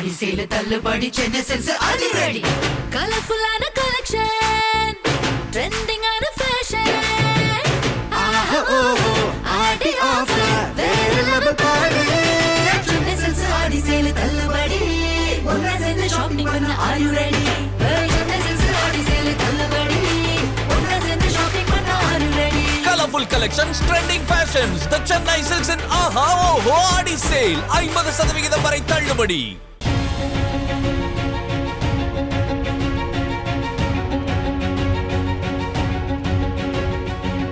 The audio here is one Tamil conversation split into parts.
ஆடி சேல தள்ளுபடி சென்னை செல்ஸ் அதிரடி கலர்ஃபுல்லான கலெக்ஷன் ட்ரெண்டிங்கான ஃபேஷன் ஆடி ஆஃபர் வேற level பாரு சென்னை செல்ஸ் ஆடி சேல தள்ளுபடி ஒன்னா சேர்ந்து ஷாப்பிங் பண்ண ஆர் யூ ரெடி சென்னை ஆடி சேல Colorful collections, trending fashions. The Chennai Silks in Aha Oho Adi Sale. ஐம்பது சதவிகிதம் வரை தள்ளுபடி.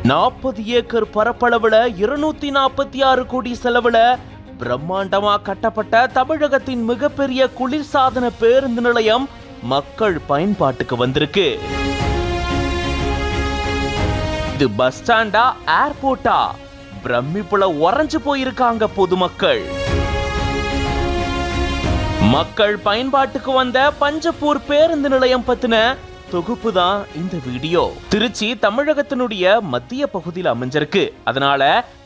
நாற்பது ஏக்கர் பரப்பளவுல இருநூத்தி நாற்பத்தி ஆறு கோடி செலவுல பிரம்மாண்டமா கட்டப்பட்ட தமிழகத்தின் மிகப்பெரிய குளிர்சாதன பேருந்து நிலையம் மக்கள் பயன்பாட்டுக்கு வந்திருக்கு. இது பஸ் ஸ்டாண்டா ஏர்போர்ட்டா பிரமிப்புல உறைஞ்சு போயிருக்காங்க பொதுமக்கள். மக்கள் பயன்பாட்டுக்கு வந்த பஞ்சப்பூர் பேருந்து நிலையம் பத்தின தொகுப்பு தான் இந்த வீடியோ. திருச்சி தமிழகத்தினுடைய மத்திய பகுதியில் அமைஞ்சிருக்கு. அதனால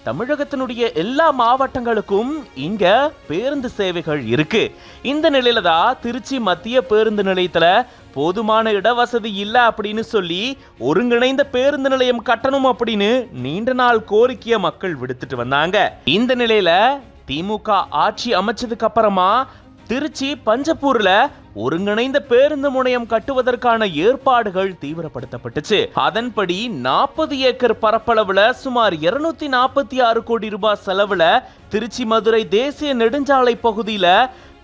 தமிழகத்தினுடைய எல்லா மாவட்டங்களுக்கும் இங்க பேருந்து சேவைகள் இருக்கு. இந்த நிலையில தான் திருச்சி மத்திய பேருந்து நிலையத்துல போதுமான இடவசதி இல்லை அப்படின்னு சொல்லி ஒருங்கிணைந்த பேருந்து நிலையம் கட்டணும் அப்படின்னு நீண்ட நாள் கோரிக்கையை மக்கள் விடுத்துட்டு வந்தாங்க. இந்த நிலையில திமுக ஆட்சி அமைச்சதுக்கு அப்புறமா திருச்சி பஞ்சப்பூர்ல ஒருங்கிணைந்த பேருந்து முனையம் கட்டுவதற்கான ஏற்பாடுகள் தீவிரப்படுத்தப்பட்டுச்சு. அதன்படி நாற்பது ஏக்கர் பரப்பளவுல சுமார் இருநூத்தி நாற்பத்தி ஆறு கோடி ரூபாய் செலவுல திருச்சி மதுரை தேசிய நெடுஞ்சாலை பகுதியில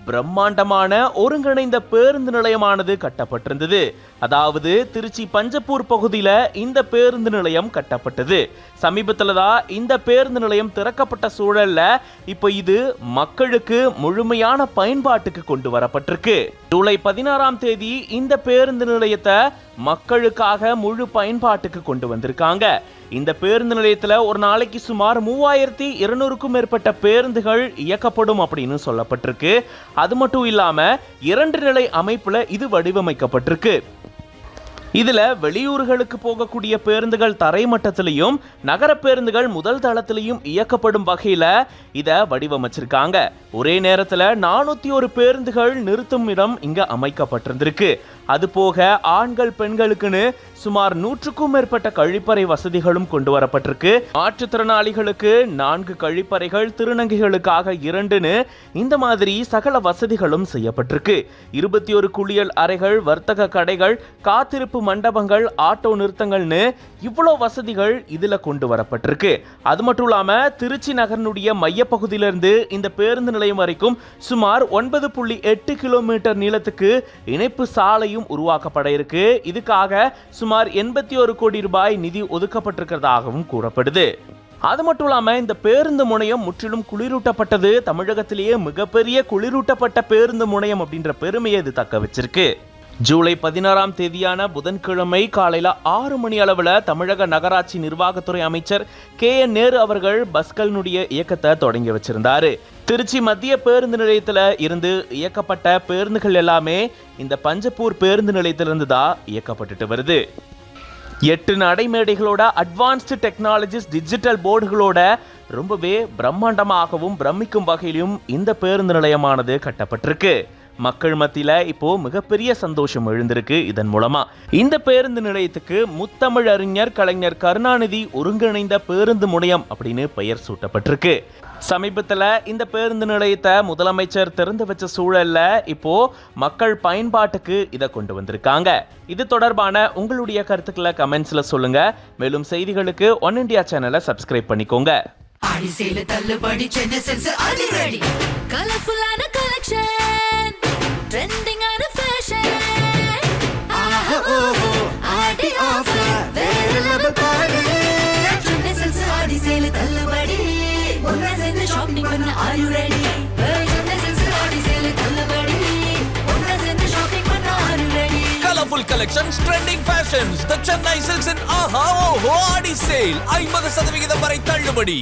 பிரம்மாண்டமான ஒருங்கிணைந்த பேருந்து நிலையமானது கட்டப்பட்டிருந்தது. அதாவது திருச்சி பஞ்சப்பூர் பகுதியில இந்த பேருந்து நிலையம் கட்டப்பட்டது. சமீபத்துல தான் இந்த பேருந்து நிலையம் திறக்கப்பட்ட சூழல்ல இப்போ இது மக்களுக்கு முழுமையான பயன்பாட்டுக்கு கொண்டு வரப்பட்டிருக்கு. ஜூலை பதினாறாம் தேதி இந்த பேருந்து நிலையத்தை மக்களுக்காக முழு பயன்பாட்டுக்கு கொண்டு வந்திருக்காங்க. இந்த பேருந்து நிலையத்துல ஒரு நாளைக்கு சுமார் மூவாயிரத்தி இருநூறுக்கும் மேற்பட்ட பேருந்துகள் இயக்கப்படும் அப்படின்னு சொல்லப்பட்டிருக்கு. அது மட்டும் இல்லாம இரண்டு நிலை அமைப்புல இது வடிவமைக்கப்பட்டிருக்கு. இதில் வெளியூர்களுக்கு போகக்கூடிய பேருந்துகள் தரைமட்டத்திலையும் நகர பேருந்துகள் முதல் தளத்திலையும் இயக்கப்படும் வகையில் இதை வடிவமைச்சிருக்காங்க. ஒரே நேரத்தில் நானூத்தி ஒரு பேருந்துகள் நிறுத்தும் இடம் இங்க அமைக்கப்பட்டிருந்திருக்கு. அது போக ஆண்கள் பெண்களுக்குன்னு சுமார் நூற்றுக்கும் மேற்பட்ட கழிப்பறை வசதிகளும் கொண்டு வரப்பட்டிருக்கு மாற்றுத்திறனாளிகளுக்கு நான்கு கழிப்பறைகள் திருநங்கைகளுக்காக இரண்டுன்னு இந்த மாதிரி சகல வசதிகளும் செய்யப்பட்டிருக்கு. இருபத்தி ஒரு குளியல் அறைகள் வர்த்தக கடைகள் காத்திருப்பு மண்டபங்கள் ஆட்டோ நிறுத்தங்கள்னு இவ்வளோ வசதிகள் இதுல கொண்டு வரப்பட்டிருக்கு அது மட்டும் இல்லாம திருச்சி நகரனுடைய மையப்பகுதியிலிருந்து இந்த பேருந்து நிலையம் வரைக்கும் சுமார் ஒன்பது புள்ளி எட்டு கிலோமீட்டர் நீளத்துக்கு இணைப்பு சாலையும் உருவாக்கப்பட இருக்கு. இதுக்காக சுமார் எண்பத்தி ஒரு கோடி ரூபாய் நிதி ஒதுக்கப்பட்டிருக்கிறதாகவும் கூறப்படுது. அது மட்டும் இல்லாம இந்த பேருந்து முனையம் முற்றிலும் குளிரூட்டப்பட்டது. தமிழகத்திலேயே மிகப்பெரிய குளிரூட்டப்பட்ட பேருந்து முனையம் அப்படின்ற பெருமையை இது தக்க வச்சிருக்கு. ஜூலை பதினாறாம் தேதியான புதன்கிழமை காலையில் ஆறு மணி அளவில் தமிழக நகராட்சி நிர்வாகத்துறை அமைச்சர் கே என் நேரு அவர்கள் பஸ்களினுடைய இயக்கத்தை தொடங்கி வச்சிருந்தார். திருச்சி மத்திய பேருந்து நிலையத்தில் இருந்து இயக்கப்பட்ட பேருந்துகள் எல்லாமே இந்த பஞ்சப்பூர் பேருந்து நிலையத்திலிருந்து தான் இயக்கப்பட்டுட்டு வருது. எட்டு நடைமேடைகளோட அட்வான்ஸ்டு டெக்னாலஜிஸ் டிஜிட்டல் போர்டுகளோட ரொம்பவே பிரம்மாண்டமாகவும் பிரமிக்கும் வகையிலும் இந்த பேருந்து நிலையமானது கட்டப்பட்டிருக்கு. மக்கள் மத்தியில் இப்போ மிகப்பெரிய சந்தோஷம் எழுந்திருக்கு இதன் மூலமா. இந்த பேருந்து நிலையத்துக்கு முத்தமிழ் அறிஞர் கலைஞர் கருணாநிதி ஒருங்கிணைந்த பேருந்து முனையம் அப்படின்னு பெயர் சூட்டப்பட்டிருக்கு. சமீபத்துல இந்த பேருந்து நிலையத்தை முதலமைச்சர் திறந்து வச்ச சூழல்ல இப்போ மக்கள் பயன்பாட்டுக்கு இதை கொண்டு வந்திருக்காங்க. இது தொடர்பான உங்களுடைய கருத்துக்களை கமெண்ட்ஸ்ல சொல்லுங்க. மேலும் செய்திகளுக்கு ஒன் இண்டியா சேனலை சப்ஸ்கிரைப் பண்ணிக்கோங்க. தள்ளுபடி சென்னை அதிரடி. கலர்ஃபுல்லான பண்ண are you ready Colorful collections, trending fashions. The Chennai Silks in Aha Oho Adi Sale. ஐம்பது சதவிகிதம் வரை தள்ளுபடி